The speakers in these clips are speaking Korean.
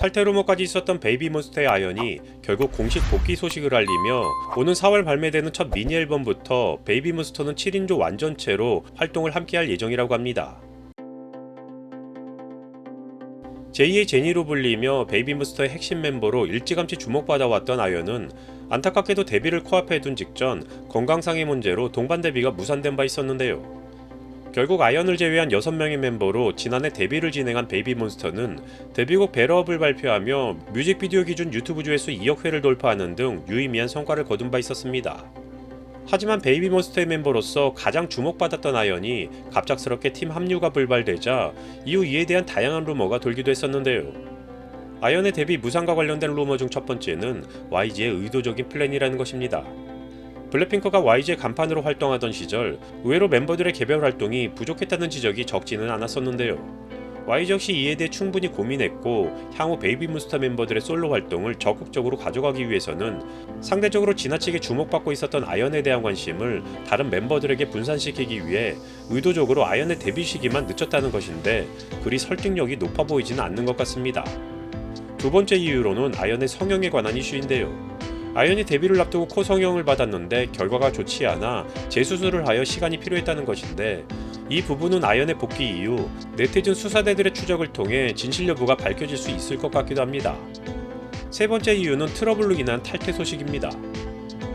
탈퇴 루머까지 있었던 베이비몬스터의 아연이 결국 공식 복귀 소식을 알리며 오는 4월 발매되는 첫 미니 앨범부터 베이비몬스터는 7인조 완전체로 활동을 함께할 예정이라고 합니다. 제2의 제니로 불리며 베이비몬스터의 핵심 멤버로 일찌감치 주목받아왔던 아연은 안타깝게도 데뷔를 코앞에 둔 직전 건강상의 문제로 동반 데뷔가 무산된 바 있었는데요. 결국 아연을 제외한 6명의 멤버로 지난해 데뷔를 진행한 베이비몬스터는 데뷔곡 베러업을 발표하며 뮤직비디오 기준 유튜브 조회수 2억 회를 돌파하는 등 유의미한 성과를 거둔 바 있었습니다. 하지만 베이비몬스터의 멤버로서 가장 주목받았던 아연이 갑작스럽게 팀 합류가 불발되자 이후 이에 대한 다양한 루머가 돌기도 했었는데요. 아연의 데뷔 무상과 관련된 루머 중 첫 번째는 YG의 의도적인 플랜이라는 것입니다. 블랙핑크가 YG의 간판으로 활동하던 시절 의외로 멤버들의 개별 활동이 부족했다는 지적이 적지는 않았었는데요. YG 역시 이에 대해 충분히 고민했고 향후 베이비몬스터 멤버들의 솔로 활동을 적극적으로 가져가기 위해서는 상대적으로 지나치게 주목받고 있었던 아연에 대한 관심을 다른 멤버들에게 분산시키기 위해 의도적으로 아연의 데뷔 시기만 늦췄다는 것인데 그리 설득력이 높아 보이지는 않는 것 같습니다. 두 번째 이유로는 아연의 성형에 관한 이슈인데요. 아연이 데뷔를 앞두고 코 성형을 받았는데 결과가 좋지 않아 재수술을 하여 시간이 필요했다는 것인데 이 부분은 아연의 복귀 이후 네티즌 수사대들의 추적을 통해 진실 여부가 밝혀질 수 있을 것 같기도 합니다. 세 번째 이유는 트러블로 인한 탈퇴 소식입니다.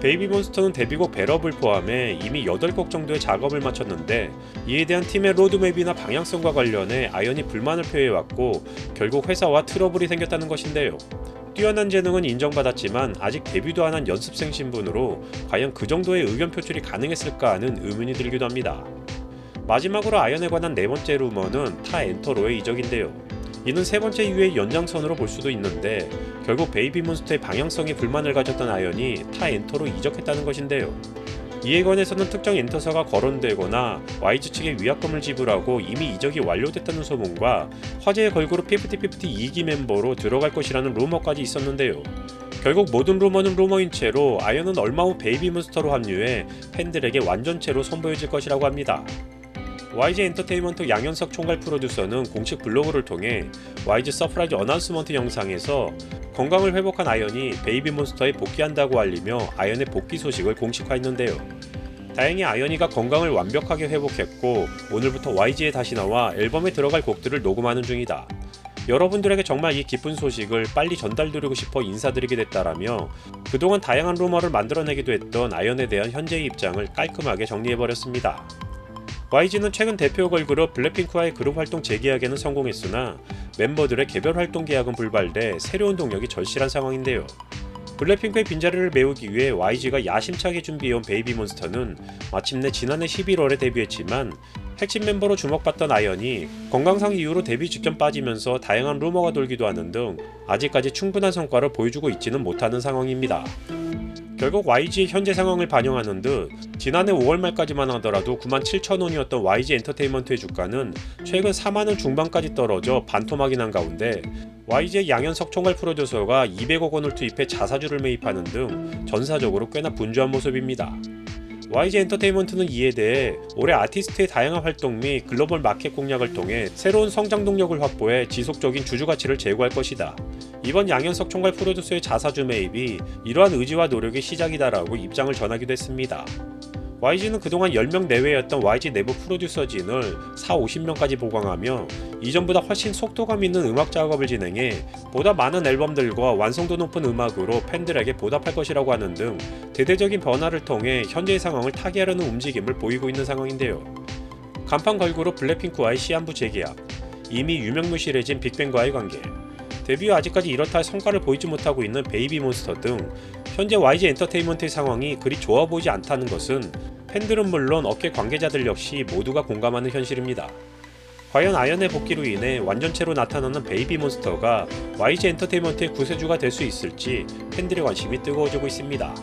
베이비몬스터는 데뷔곡 베럽을 포함해 이미 8곡 정도의 작업을 마쳤는데 이에 대한 팀의 로드맵이나 방향성과 관련해 아연이 불만을 표해왔고 결국 회사와 트러블이 생겼다는 것인데요. 뛰어난 재능은 인정받았지만 아직 데뷔도 안 한 연습생 신분으로 과연 그 정도의 의견 표출이 가능했을까 하는 의문이 들기도 합니다. 마지막으로 아연에 관한 네 번째 루머는 타 엔터로의 이적인데요. 이는 세 번째 이유의 연장선으로 볼 수도 있는데 결국 베이비 몬스터의 방향성에 불만을 가졌던 아연이 타 엔터로 이적했다는 것인데요. 이에 관해서는 특정 엔터사가 거론되거나 YG 측에 위약금을 지불하고 이미 이적이 완료됐다는 소문과 화제의 걸그룹 50-50 2기 멤버로 들어갈 것이라는 루머까지 있었는데요. 결국 모든 루머는 루머인 채로 아연은 얼마 후 베이비 몬스터로 합류해 팬들에게 완전체로 선보여질 것이라고 합니다. YG 엔터테인먼트 양현석 총괄 프로듀서는 공식 블로그를 통해 YG 서프라이즈 어나운스먼트 영상에서 건강을 회복한 아연이 베이비몬스터에 복귀한다고 알리며 아연의 복귀 소식을 공식화했는데요. 다행히 아연이가 건강을 완벽하게 회복했고 오늘부터 YG에 다시 나와 앨범에 들어갈 곡들을 녹음하는 중이다. 여러분들에게 정말 이 기쁜 소식을 빨리 전달드리고 싶어 인사드리게 됐다라며 그동안 다양한 루머를 만들어내기도 했던 아연에 대한 현재의 입장을 깔끔하게 정리해버렸습니다. YG는 최근 대표 걸그룹 블랙핑크와의 그룹 활동 재계약에는 성공했으나 멤버들의 개별 활동 계약은 불발돼 새로운 동력이 절실한 상황인데요. 블랙핑크의 빈자리를 메우기 위해 YG가 야심차게 준비해온 베이비몬스터는 마침내 지난해 11월에 데뷔했지만 핵심 멤버로 주목받던 아연이 건강상 이유로 데뷔 직전 빠지면서 다양한 루머가 돌기도 하는 등 아직까지 충분한 성과를 보여주고 있지는 못하는 상황입니다. 결국 YG의 현재 상황을 반영하는 듯 지난해 5월 말까지만 하더라도 9만 7천 원이었던 YG 엔터테인먼트의 주가는 최근 4만 원 중반까지 떨어져 반토막이 난 가운데 YG의 양현석 총괄 프로듀서가 200억 원을 투입해 자사주를 매입하는 등 전사적으로 꽤나 분주한 모습입니다. YG 엔터테인먼트는 이에 대해 올해 아티스트의 다양한 활동 및 글로벌 마켓 공략을 통해 새로운 성장 동력을 확보해 지속적인 주주 가치를 제고할 것이다. 이번 양현석 총괄 프로듀서의 자사주 매입이 이러한 의지와 노력의 시작이다라고 입장을 전하기도 했습니다. YG는 그동안 10명 내외였던 YG 내부 프로듀서진을 4, 50명까지 보강하며 이전보다 훨씬 속도감 있는 음악 작업을 진행해 보다 많은 앨범들과 완성도 높은 음악으로 팬들에게 보답할 것이라고 하는 등 대대적인 변화를 통해 현재의 상황을 타개하려는 움직임을 보이고 있는 상황인데요. 간판 걸그룹 블랙핑크와의 시한부 재계약, 이미 유명무실해진 빅뱅과의 관계, 데뷔 후 아직까지 이렇다 할 성과를 보이지 못하고 있는 베이비몬스터 등 현재 YG 엔터테인먼트의 상황이 그리 좋아 보이지 않다는 것은 팬들은 물론 업계 관계자들 역시 모두가 공감하는 현실입니다. 과연 아연의 복귀로 인해 완전체로 나타나는 베이비 몬스터가 YG 엔터테인먼트의 구세주가 될 수 있을지 팬들의 관심이 뜨거워지고 있습니다.